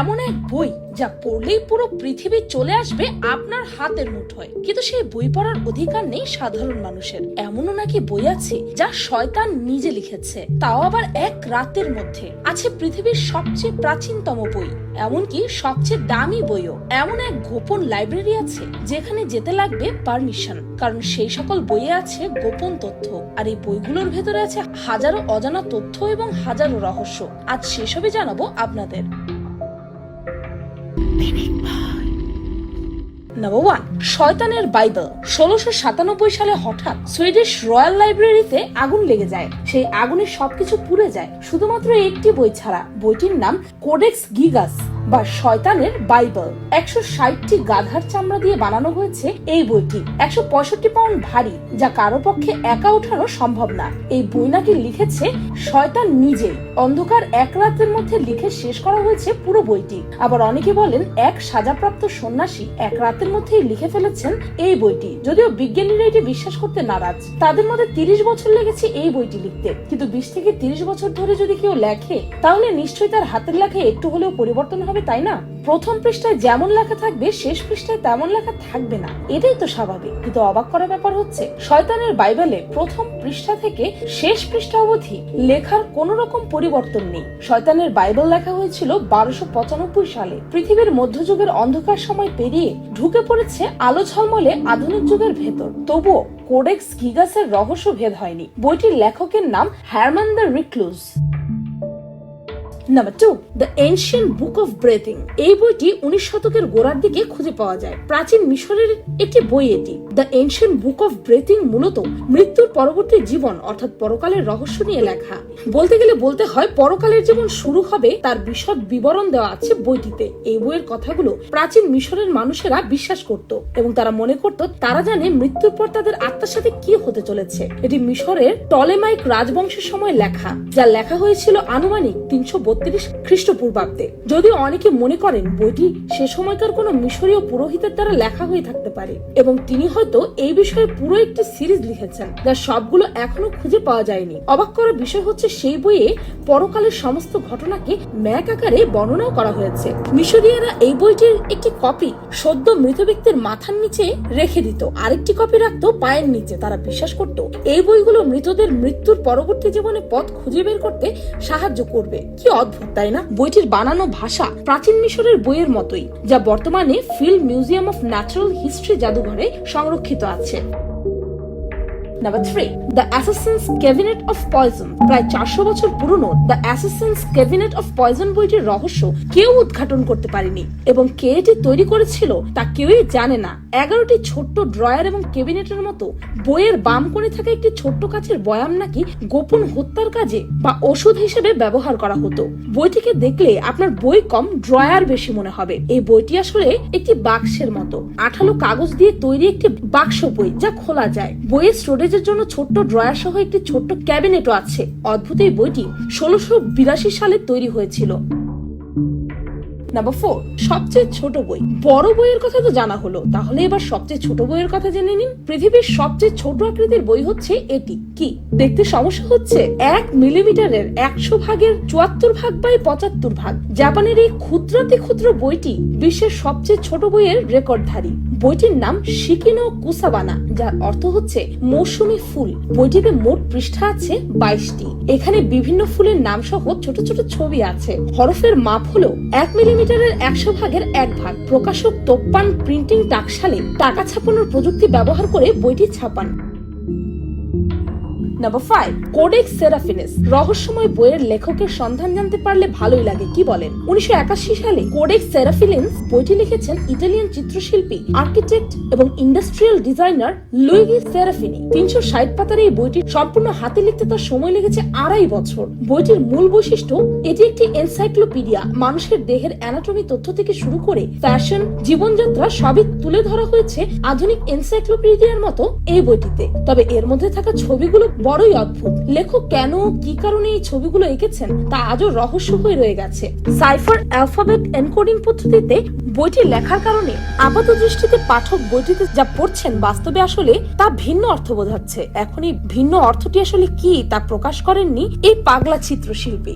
এমন এক বই যা পড়লেই পুরো পৃথিবী চলে আসবে আপনার হাতের মুঠোয় কিন্তু সেই বই পড়ার অধিকার নেই সাধারণ মানুষের। এমনও নাকি বই আছে যা শয়তান নিজে লিখেছে, তাও আবার এক রাতের মধ্যে। আছে পৃথিবীর সবচেয়ে প্রাচীনতম বই, এমনকি সবচেয়ে দামি বইও। এমন এক গোপন লাইব্রেরি আছে যেখানে যেতে লাগবে পারমিশন, কারণ সেই সকল বইয়ে আছে গোপন তথ্য। আর এই বইগুলোর ভেতরে আছে হাজারো অজানা তথ্য এবং হাজারো রহস্য। আজ সেসবই জানাব আপনাদের। নাম্বার ওয়ান শয়তানের বাইবেল। ষোলোশো সাতানব্বই সালে হঠাৎ সুইডিশ রয়্যাল লাইব্রেরিতে আগুন লেগে যায়। সেই আগুনে সবকিছু পুড়ে যায়। শুধুমাত্র একটি বই ছাড়া। বইটির নাম কোডেক্স গিগাস বা শয়তানের বাইবেল। একশো ষাটটি গাধার চামড়া দিয়ে বানানো হয়েছে এই বইটি। একশো পঁয়ষট্টি পাউন্ড ভারী, যা কারও পক্ষে একা ওঠানো সম্ভব না। এই বই নাকি লিখেছে শয়তান নিজেই অন্ধকার এক রাতের মধ্যে লিখে শেষ করা হয়েছে পুরো বইটি। আবার অনেকে বলেন এক সাজাপ্রাপ্ত সন্ন্যাসী এক রাতের মধ্যেই লিখে ফেলেছেন এই বইটি। যদিও বিজ্ঞানীরা এটি বিশ্বাস করতে নারাজ। তাদের মধ্যে তিরিশ বছর লেগেছে এই বইটি লিখতে। কিন্তু বিশ থেকে তিরিশ বছর ধরে যদি কেউ লেখে, তাহলে নিশ্চয়ই তার হাতের লেখায় একটু হলেও পরিবর্তন হবে। তাই না? প্রথম পৃষ্ঠায় যেমন লেখা থাকবে, শেষ পৃষ্ঠায় তেমন লেখা থাকবে না। এটাই তো স্বাভাবিক। কিন্তু অবাক করার ব্যাপার হচ্ছে, শয়তানের বাইবেলে প্রথম পৃষ্ঠা থেকে শেষ পৃষ্ঠা অবধি লেখার কোন রকম পরিবর্তন নেই। শয়তানের বাইবেল লেখা হয়েছিল বারোশো পঁচানব্বই সালে। পৃথিবীর মধ্যযুগের অন্ধকার সময় পেরিয়ে ঢুকে পড়েছে আলো ঝলমলে আধুনিক যুগের ভেতর। তবুও কোডেক্স গিগাসের রহস্য ভেদ হয়নি। বইটির লেখকের নাম Herman the Recluse. Number two the ancient book of breathing এই বইটি উনিশ শতকের গোড়ার দিকে খুঁজে পাওয়া যায়। প্রাচীন মিশরের একটি বই এটি। The ancient book of breathing মূলত মৃত্যুর পরবর্তী জীবন, অর্থাৎ পরকালের রহস্য নিয়ে লেখা। বলতে গেলে বলতে হয়, পরকালের জীবন শুরু হবে তার বিশদ বিবরণ দেওয়া আছে বইটিতে। এই বইয়ের কথাগুলো প্রাচীন মিশরের মানুষেরা বিশ্বাস করত এবং তারা মনে করত, তারা জানে মৃত্যুর পর তাদের আত্মার সাথে কি হতে চলেছে। এটি মিশরের টলেমাইক রাজবংশের সময় লেখা, যা লেখা হয়েছিল আনুমানিক তিনশো বত্রিশ খ্রিস্টপূর্বাব্দে। যদিও অনেকে মনে করেন বইটি সে সময়কার কোনো মিশরীয় পুরোহিতের দ্বারা লেখা হয়ে থাকতে পারে, এবং তিনি হয়তো এই বিষয়ে পুরো একটি সিরিজ লিখেছেন, যা সবগুলো এখনও খুঁজে পাওয়া যায়নি। অবাক করার বিষয় হচ্ছে সেই বইয়ে পরকালের সমস্ত ঘটনাকে ম্যাক আকারে বর্ণনাও করা হয়েছে। মিশরীয়রা এই বইটির একটি কপি সদ্য মৃত ব্যক্তির মাথার নিচে রেখে দিত। আরেকটি কপি রাখতো পায়ের নিচে। তারা বিশ্বাস করত, এই বইগুলো মৃতদের মৃত্যুর পরবর্তী জীবনে পথ খুঁজে বের করতে সাহায্য করবে। কি অদ্ভুত তাই না? বইটির বানানো ভাষা প্রাচীন মিশরের বইয়ের মতোই, যা বর্তমানে Field Museum of Natural History জাদুঘরে সংরক্ষিত আছে। Number three the assassin's cabinet of poison প্রায় চারশো বছর পুরনো। The assassin's cabinet of poison বইটির রহস্য কেউ উদ্ঘাটন করতে পারেনি। এবং কে এটি তৈরি করেছিল তা কেউই জানে না। এগারোটি ছোট্ট ড্রয়ার এবং ক্যাবিনেটের মতো বইয়ের বাম কোণে থাকা একটি ছোট্ট কাছের বয়াম নাকি গোপন হত্যার কাজে বা ওষুধ হিসেবে ব্যবহার করা হতো। বইটিকে দেখলে আপনার বই কম, ড্রয়ার বেশি মনে হবে। এই বইটি আসলে একটি বাক্সের মতো। আঠালো কাগজ দিয়ে তৈরি একটি বাক্স বই যা খোলা যায়। বইয়ের স্টোরেজের জন্য ছোট্ট ড্রয়ার সহ একটি ছোট্ট ক্যাবিনেটও আছে। অদ্ভুত এই বইটি ষোলোশো বিরাশি সালে তৈরি হয়েছিল। নাম্বার ফোর সবচেয়ে ছোট বই। বড় বইয়ের কথা তো জানা হলো। তাহলে এবার সবচেয়ে ছোট বইয়ের কথা জেনে নিন। পৃথিবীর সবচেয়ে ছোট আকৃতির বই হচ্ছে এটি। কি? দেখতে সমস্যা হচ্ছে, এক মিলিমিটারের একশো ভাগের চুয়াত্তর ভাগ বাই পঁচাত্তর ভাগ। জাপানের এই ক্ষুদ্রাতি ক্ষুদ্র বইটি বিশ্বের সবচেয়ে ছোট বইয়ের রেকর্ডধারী। বইটির নাম শিকিনো কুসাবানা, যার অর্থ হচ্ছে মৌসুমী ফুল। বইটিতে মোট পৃষ্ঠা আছে বাইশটি। এখানে বিভিন্ন ফুলের নাম সহ ছোট ছোট ছবি আছে। হরফের মাপ হলো এক মিলিমিটারের একশো ভাগের এক ভাগ। প্রকাশক তোপ্পান প্রিন্টিং টাকশালে টাকা ছাপানোর প্রযুক্তি ব্যবহার করে বইটি ছাপান। নাম্বার ফাইভ কোডেক্স সেরাফিনেস রহস্যময় বইয়ের লেখকের সন্ধান জানতে পারলে ভালোই লাগে, কি বলেন? উনিশশো একাশি সালে কোডেক্স সেরাফিলেন্স বইটি লিখেছেন ইটালিয়ান চিত্রশিল্পী আর্কিটেক্ট এবং ইন্ডাস্ট্রিয়াল ডিজাইনার লুইগি সেরাফিনি তিনশো ষাট পাতার এই বইটি সম্পূর্ণ হাতে লিখতে তার সময় লেগেছে আড়াই বছর। বইটির মূল বৈশিষ্ট্য, এটি একটি এনসাইক্লোপিডিয়া মানুষের দেহের অ্যানাটমি তথ্য থেকে শুরু করে ফ্যাশন জীবনযাত্রা সবই তুলে ধরা হয়েছে আধুনিক এনসাইক্লোপিডিয়ার মতো এই বইটিতে। তবে এর মধ্যে থাকা ছবিগুলো বড়ই অদ্ভুত। লেখক কেন, কি কারণে এই ছবিগুলো এঁকেছেন, তা আজও রহস্য হয়ে রয়ে গেছে। সাইফার অ্যালফাবেট এনকোডিং পদ্ধতিতে বইটি লেখার কারণে আপাত দৃষ্টিতে পাঠক বইটিতে যা পড়ছেন বাস্তবে আসলে তা ভিন্ন অর্থ বোঝাচ্ছে। এখন এই ভিন্ন অর্থটি আসলে কি তা প্রকাশ করেননি এই পাগলা চিত্রশিল্পী।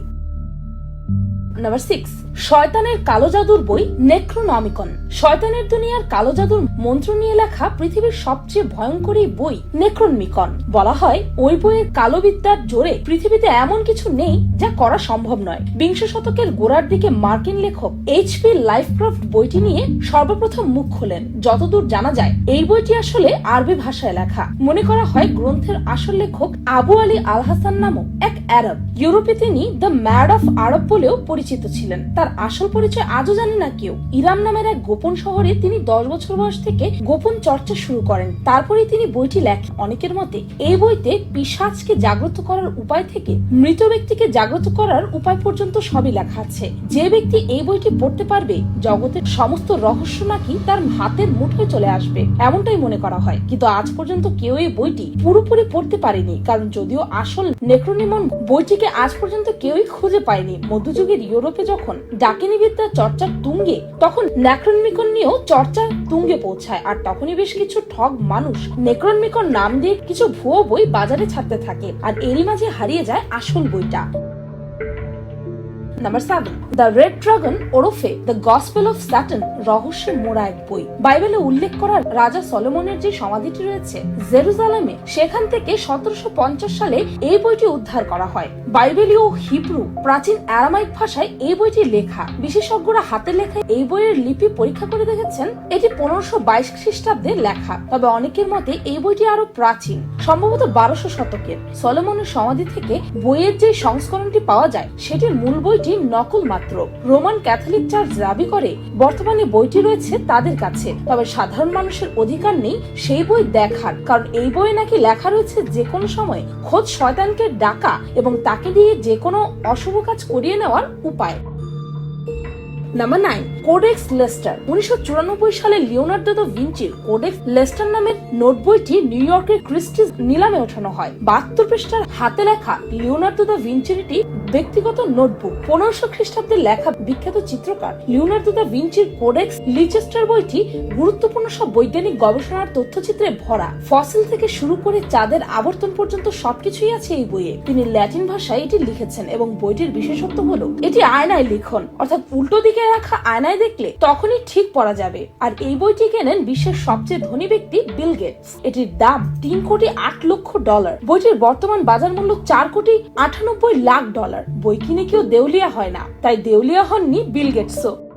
Number six. শয়তানের কালো জাদুর বই নেক্রোনমিকন। শয়তানের দুনিয়ার কালো জাদুর মন্ত্র নিয়ে লেখা পৃথিবীর সবচেয়ে ভয়ঙ্কর বই নেক্রোনমিকন। বলা হয়, ওই বইয়ের কালো বিদ্যার জোরে পৃথিবীতে এমন কিছু নেই যা করা সম্ভব নয়। বিংশ শতকের গোড়ার দিকে মার্কিন লেখক এইচ পি লাইফক্রাফট বইটি নিয়ে সর্বপ্রথম মুখ খোলেন। যতদূর জানা যায়, এই বইটি আসলে আরবি ভাষায় লেখা। মনে করা হয়, গ্রন্থের আসল লেখক আবু আলী আল হাসান নামক এক আরব ইউরোপে তিনি দ্য ম্যাড অফ আরব বলেও পরিচিত ছিলেন। তার আসল পরিচয় আজও জানে না কেউ। ইরাম নামের এক গোপন শহরে তিনি দশ বছর বয়স থেকে গোপন চর্চা শুরু করেন। তারপরে তিনি বইটি লেখেন। অনেকের মতে, এই বইতে পিসাজকে জাগ্রত করার উপায় থেকে মৃত ব্যক্তিকে জাগ্রত করার উপায় পর্যন্ত সবই লেখা আছে। যে ব্যক্তি এই বইটি পড়তে পারবে, জগতের সমস্ত রহস্য নাকি তার হাতের মুঠোয় চলে আসবে, এমনটাই মনে করা হয়। কিন্তু আজ পর্যন্ত কেউ এই বইটি পুরোপুরি পড়তে পারেনি, কারণ যদিও আসল নেক্রোনিমন বইটিকে আজ পর্যন্ত কেউই খুঁজে পায়নি। মধ্যযুগের ইউরোপে যখন ডাকিনী বিদ্যার চর্চার তুঙ্গে, তখন নেক্রোনমিকন নিয়েও চর্চা তুঙ্গে পৌঁছায়, আর তখনই বেশ কিছু ঠগ মানুষ নেক্রোনমিকন নাম দিয়ে কিছু ভুয়ো বই বাজারে ছাড়তে থাকে, আর এরই মাঝে হারিয়ে যায় আসল বইটা। Number seven the red dragon ওরফে দ্য গসপেল অফ স্যাটন রহস্যের মোড়া এক বই। বাইবেলে উল্লেখ করা রাজা সলোমনের যে সমাধিটি রয়েছে, জেরুজালেমে, সেখান থেকে সতেরোশো পঞ্চাশ সালে এই বইটি উদ্ধার করা হয়। বাইবেলীয় হিব্রু প্রাচীন অ্যারামাইক ভাষায় এই বইটি লেখা। বিশেষজ্ঞরা হাতে লেখা এই বইয়ের লিপি পরীক্ষা করে দেখেছেন, এটি পনেরোশো বাইশ খ্রিস্টাব্দে লেখা। তবে অনেকের মতে এই বইটি আরও প্রাচীন, সম্ভবত বারোশো শতকের। সলোমনের সমাধি থেকে বইয়ের যে সংস্করণটি পাওয়া যায়, সেটির মূল বইটি নকল মাত্র। রোমান ক্যাথলিক চার্চ দাবি করে, বর্তমানে বইটি রয়েছে তাদের কাছে। তবে সাধারণ মানুষের অধিকার নেই সেই বই দেখার, কারণ এই বইয়ে নাকি লেখা রয়েছে যে কোনো সময় খোদ শয়তানকে ডাকা এবং তাকে দিয়ে যে কোনো অশুভ কাজ করিয়ে নেওয়ার উপায়। নাম্বার নাইন কোডেক্স লেস্টার উনিশশো চুরানব্বই সালে লিওনার্দো দ্য ভিঞ্চির কোডেক্স লেস্টার নামের নোট বইটি নিউ ইয়র্কের ক্রিস্টিজ নিলামে ওঠানো হয়। বাহাত্তর পৃষ্ঠার হাতে লেখা লিওনার্দো দ্য ভিঞ্চির ব্যক্তিগত নোটবুক, পনেরোশো খ্রিস্টাব্দে লেখা বিখ্যাত চিত্রকার লিওনার্দো দা ভিঞ্চির কোডেক্স লিচেস্টার বইটি গুরুত্বপূর্ণ সব বৈজ্ঞানিক গবেষণার তথ্যচিত্রে ভরা। ফসিল থেকে শুরু করে চাঁদের আবর্তন পর্যন্ত সবকিছুই আছে এই বইয়ে। তিনি ল্যাটিন ভাষায় এটি লিখেছেন এবং বইটির বিশেষত্ব হলো, এটি আয়নায় লিখন। অর্থাৎ উল্টো দিকে রাখা আয়নায় দেখলে তখনই ঠিক পড়া যাবে। আর এই বইটি কেনেন বিশ্বের সবচেয়ে ধনী ব্যক্তি বিল গেটস। এটির দাম তিন কোটি আট লক্ষ ডলার। বইটির বর্তমান বাজার মূল্য চার কোটি আটানব্বই লাখ ডলার। বই কিনে কেউ দেউলিয়া হয় না। তাই দেউলিয়া হননি বিল গেটসও।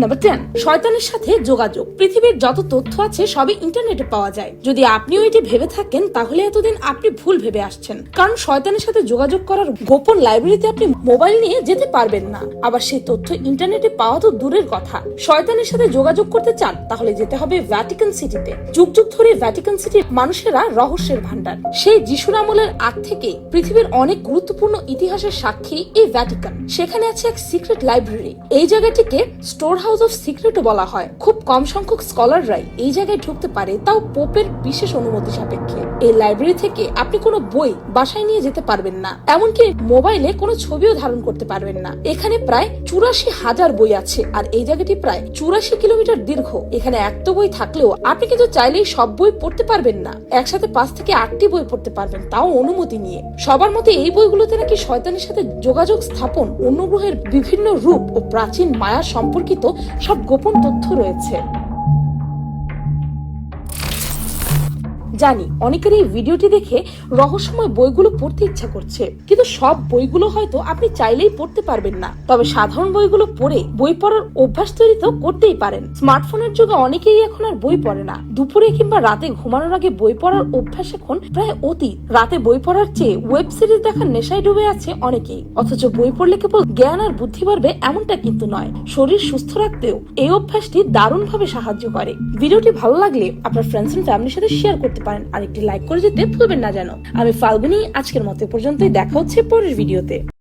নাম্বার টেন শয়তানের সাথে যোগাযোগ। পৃথিবীর যত তথ্য আছে, সবই ইন্টারনেটে পাওয়া যায়। যদি আপনিও এটি ভেবে থাকেন, তাহলে এতদিন আপনি ভুল ভেবে আসছেন। কারণ শয়তানের সাথে যোগাযোগ করার গোপন লাইব্রেরিতে আপনি মোবাইল নিয়ে যেতে পারবেন না। আবার সেই তথ্য ইন্টারনেটে পাওয়া তো দূরের কথা। শয়তানের সাথে যোগাযোগ করতে চান, তাহলে যেতে হবে ভ্যাটিকান সিটিতে যুগ যুগ ধরে ভ্যাটিকান সিটির মানুষেরা রহস্যের ভান্ডার সেই যিশুর আমলের আগ থেকে পৃথিবীর অনেক গুরুত্বপূর্ণ ইতিহাসের সাক্ষী এই ভ্যাটিকান সেখানে আছে এক সিক্রেট লাইব্রেরি এই জায়গাটিকে স্টোর হাউস অফ সিক্রেটও বলা হয়। খুব কম সংখ্যক স্কলাররাই এই জায়গায় ঢুকতে পারে, তাও পোপের বিশেষ অনুমতি সাপেক্ষে। এই লাইব্রেরি থেকে আপনি কোনো বই বাসায় নিয়ে যেতে পারবেন না, এমনকি মোবাইলে কোনো ছবিও ধারণ করতে পারবেন না। এখানে প্রায় চুরাশি হাজার বই আছে, আর এই জায়গাটি প্রায় চুরাশি কিলোমিটার দীর্ঘ। এখানে এত বই থাকলেও আপনি কিন্তু চাইলেই সব বই পড়তে পারবেন না। একসাথে পাঁচ থেকে আটটি বই পড়তে পারবেন, তাও অনুমতি নিয়ে। সবার মতে এই বইগুলোতে নাকি শয়তানের সাথে যোগাযোগ স্থাপন অন্য গ্রহের বিভিন্ন রূপ ও প্রাচীন মায়া সম্পর্কিত সব গোপন তথ্য রয়েছে। জানি, অনেকের এই ভিডিওটি দেখে রহস্যময় বইগুলো পড়তে ইচ্ছা করছে। কিন্তু সব বইগুলো হয়তো আপনি চাইলেই পড়তে পারবেন না। তবে সাধারণ বইগুলো পড়ে বই পড়ার অভ্যাস তৈরি তো করতেই পারেন। স্মার্টফোনের যুগে অনেকেই এখন আর বই পড়ে না। দুপুরে কিংবা রাতে ঘুমানোর আগে বই পড়ার অভ্যাস এখন প্রায় অতীত রাতে বই পড়ার চেয়ে ওয়েব সিরিজ দেখার নেশায় ডুবে আছে অনেকেই। অথচ বই পড়লে কেবল জ্ঞান আর বুদ্ধি বাড়বে এমনটা কিন্তু নয়। শরীর সুস্থ রাখতেও এই অভ্যাসটি দারুণভাবে সাহায্য করে। ভিডিওটি ভালো লাগলে আপনার ফ্রেন্ডস এন্ড ফ্যামিলির সাথে শেয়ার করতে পারেন আর একটি লাইক করে যেতে ভুলবেন না যেন। আমি ফাল্গুনি, আজকের মতো পর্যন্তই। দেখা হচ্ছে পরের ভিডিওতে।